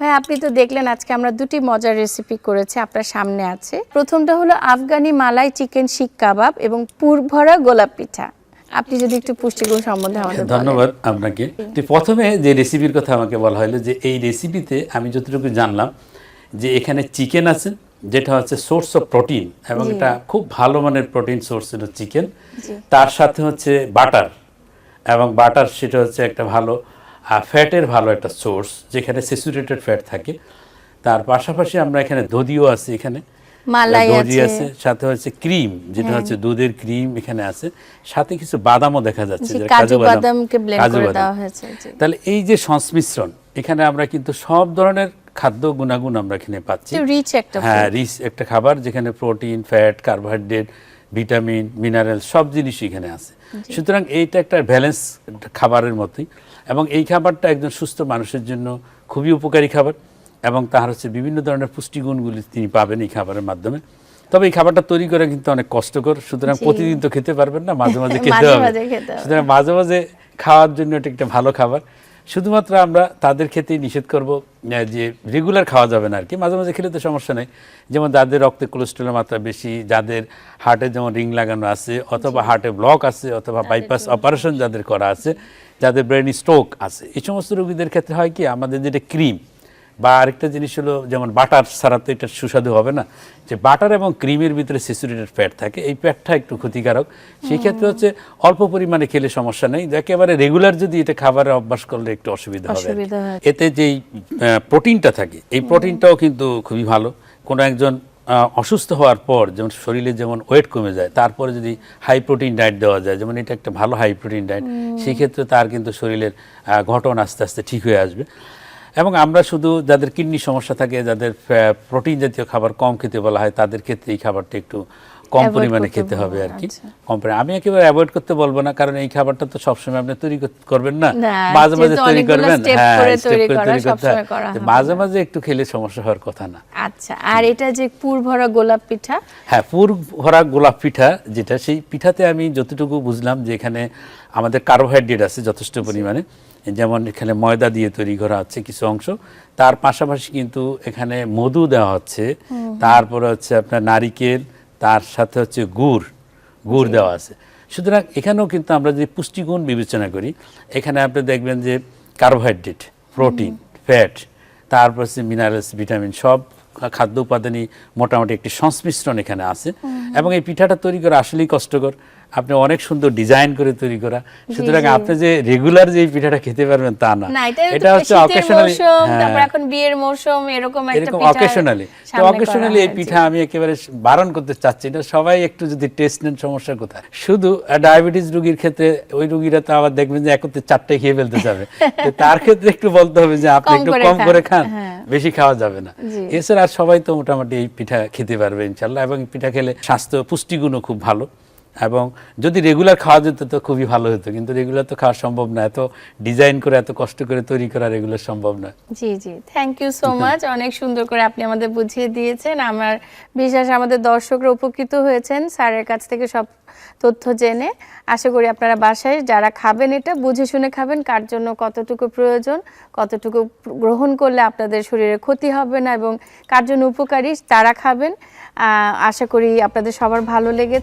ভাই আপনি তো দেখলেন আজকে আমরা দুটি মজার রেসিপি করেছি আপনার সামনে আছে। প্রথমটা হলো আফগানি মালাই চিকেন শিক কাবাব এবং পুর ভরা গোলাপ পিঠা। আপনি যদি একটু পুষ্টিগুণ সম্বন্ধে আমাদের ধন্যবাদ আপনাকে। তো প্রথমে যে রেসিপির কথা আমাকে বলা হলো যে এই রেসিপিতে আমি যতটুকু জানলাম যে এখানে চিকেন আছে যেটা হচ্ছে সোর্স অফ প্রোটিন এবং এটা খুব ভালো মানের প্রোটিন সোর্স হলো চিকেন। তার সাথে হচ্ছে বাটার এবং বাটার সেটা হচ্ছে একটা ভালো ফ্যাটের ভালো একটা সোর্স যেখানে স্যাচুরেটেড ফ্যাট থাকে। তার পাশাপাশি আমরা এখানে দধিও আছে এখানে। মালাই দধি আছে। সাথে হচ্ছে ক্রিম যেটা হচ্ছে দুধের ক্রিম এখানে আছে। সাথে কিছু বাদামও দেখা যাচ্ছে কাজু ব্লেন্ড কাজু করে বাদাম। তাহলে এই যে সংমিশ্রণ এখানে আমরা কিন্তু সব ধরনের খাদ্য গুণাগুণ আমরা এখানে পাচ্ছি। রিচ একটা হ্যাঁ রিচ একটা খাবার যেখানে protein fat carbohydrate vitamin mineral সব জিনিস এখানে আছে। সুতরাং এইটা একটা ব্যালেন্স খাবারের মতোই এবং এই খাবারটা একজন সুস্থ মানুষের জন্য খুবই উপকারী খাবার এবং তাহার হচ্ছে বিভিন্ন ধরনের পুষ্টিগুণগুলি তিনি পাবেন এই খাবারের মাধ্যমে। তবে এই খাবারটা তৈরি করা কিন্তু অনেক কষ্টকর সুতরাং প্রতিদিন তো খেতে পারবেন না মাঝে মাঝে খেতে মাঝে মাঝে খেতে হবে। সুতরাং মাঝে মাঝে খাওয়ার জন্য এটা একটা ভালো খাবার। শুধুমাত্র আমরা তাদের ক্ষেত্রেই নিষেধ করব যে রেগুলার খাওয়া যাবে না আর কি। মাঝে মাঝে খেলে তো সমস্যা নেই। যেমন যাদের রক্তে কোলেস্ট্রলের মাত্রা বেশি যাদের হার্টে যেমন রিং লাগানো আছে অথবা হার্টে ব্লক আছে অথবা বাইপাস অপারেশন যাদের করা আছে যাদের ব্রেন স্ট্রোক আছে এই সমস্ত রোগীদের ক্ষেত্রে হয় কি আমাদের যেটা ক্রিম বা আরেকটা জিনিস হলো যেমন বাটার ছাড়া তো এটা সুস্বাদু হবে না যে বাটার এবং ক্রিমের ভিতরে স্যাচুরেটেড ফ্যাট থাকে এই ফ্যাটটা একটু ক্ষতিকারক। সেই ক্ষেত্রে হচ্ছে অল্প পরিমাণে খেলে সমস্যা নেই একেবারে রেগুলার যদি এটা খাবারে অভ্যাস করলে একটু অসুবিধা হবে। এতে যেই প্রোটিনটা থাকে এই প্রোটিনটাও কিন্তু খুবই ভালো। কোনো একজন অসুস্থ হওয়ার পর যেমন শরীরে যেমন ওয়েট কমে যায় তারপরে যদি হাই প্রোটিন ডায়েট দেওয়া যায় যেমন এটা একটা ভালো হাই প্রোটিন ডায়েট সেই ক্ষেত্রে তার কিন্তু শরীরের গঠন আস্তে আস্তে ঠিক হয়ে আসবে। এবং আমরা শুধু যাদের কিডনি সমস্যা থাকে, যাদের প্রোটিন জাতীয় খাবার কম খেতে বলা হয়, তাদের ক্ষেত্রে এই খাবারটা একটু কম পরিমাণে খেতে হবে আর কি। কম পরিমাণে আমি একেবারে অ্যাভয়েড করতে বলব না কারণ এই খাবারটা তো সবসময় আপনি তৈরি করবেন না। মাঝে মাঝে তৈরি করবেন। হ্যাঁ করে তৈরি করতে মাঝে মাঝে একটু খেলে সমস্যা হওয়ার কথা না। আচ্ছা আর এটা যে পুর ভরা গোলাপ পিঠা? হ্যাঁ পুর ভরা গোলাপ পিঠা যেটা সেই পিঠাতে আমি যতটুকু বুঝলাম যে এখানে আমাদের কার্বোহাইড্রেট আছে যথেষ্ট পরিমাণে। যেমন এখানে ময়দা দিয়ে তৈরি করা হচ্ছে কিছু অংশ। তার পাশাপাশি কিন্তু এখানে মধু দেওয়া হচ্ছে। তারপরে হচ্ছে আপনার নারিকেল তার সাথে হচ্ছে গুড় গুড় দেওয়া আছে। সুতরাং এখানেও কিন্তু আমরা যদি পুষ্টিগুণ বিবেচনা করি এখানে আপনি দেখবেন যে কার্বোহাইড্রেট প্রোটিন ফ্যাট তারপর হচ্ছে মিনারেলস ভিটামিন সব খাদ্য উপাদানই মোটামুটি একটি সংমিশ্রণ এখানে আছে। এবং এই পিঠাটা তৈরি করা আসলেই কষ্টকর। আপনি অনেক সুন্দর ডিজাইন করে তৈরি করা। সুতরাং আপনি যে রেগুলার যে পিঠাটা খেতে পারবেন তা না। এটা হচ্ছে অকেশনালি তারপর এখন বিয়ের মৌসুম এরকম একটা পিঠা অকেশনালি তো অকেশনালি এই পিঠা আমি একেবারে বারণ করতে চাচ্ছি না। সবাই একটু যদি টেস্ট নেন সমস্যা কোথায় শুধু ডায়াবেটিস রোগীর ক্ষেত্রে ওই রোগীরা তো আবার দেখবেন যে একত্রে চারটে খেয়ে ফেলতে যাবে। তো তার ক্ষেত্রে একটু বলতে হবে যে আপনি একটু কম করে খান হ্যাঁ। বেশি খাওয়া যাবে না। এছাড়া আর সবাই তো মোটামুটি এই পিঠা খেতে পারবে ইনশাল্লাহ। এবং পিঠা খেলে স্বাস্থ্য পুষ্টিগুণও খুব ভালো। এবং যদি রেগুলার খাওয়া যেত তো খুবই ভালো হতো কিন্তু রেগুলার তো খাওয়া সম্ভব না। এত ডিজাইন করে এত কষ্ট করে তৈরি করা রেগুলার সম্ভব না। জি জি। থ্যাংক ইউ সো মাচ অনেক সুন্দর করে আপনি আমাদের বুঝিয়ে দিয়েছেন। আমার বিশ্বাস আমাদের দর্শকরা উপকৃত হয়েছেন স্যারের কাছ থেকে সব তথ্য জেনে। আশা করি আপনারা বাসায় যারা খাবেন এটা বুঝে শুনে খাবেন কার জন্য কতটুকু প্রয়োজন কতটুকু গ্রহণ করলে আপনাদের শরীরে ক্ষতি হবে না এবং কার জন্য উপকারী তারা খাবেন। আশা করি আপনাদের সবার ভালো লেগেছে।